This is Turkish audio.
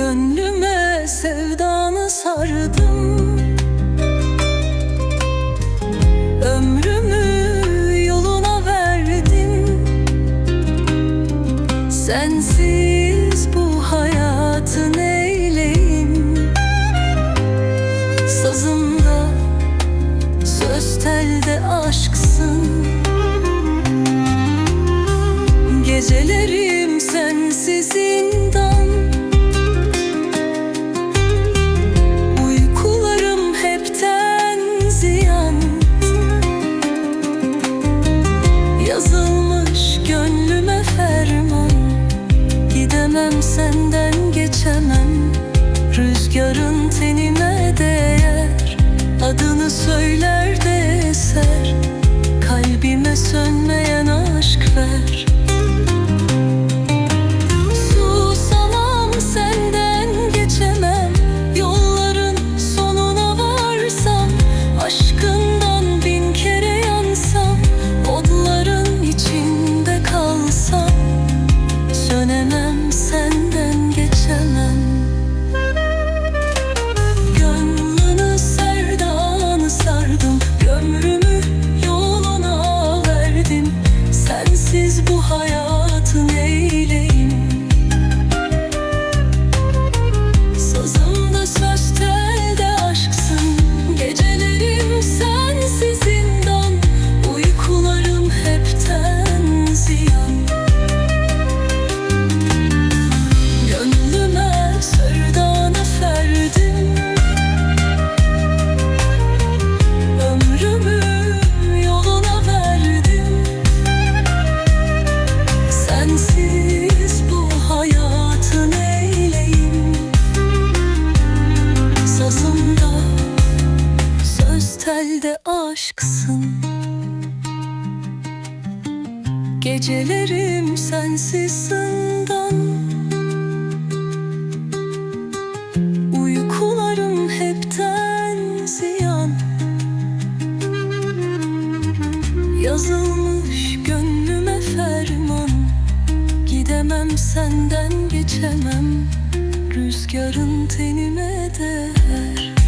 Gönlüme sevdanı sardım. Ömrüm Rüzgarın tenime değer Adını söyler de eser. Kalbime sönmeyen aşk ver. aşksın. Gecelerim sensiz zindan Uykularım hepten ziyan. Yazılmış gönlüme ferman. Gidemem senden geçemem. Rüzgarın tenime değer.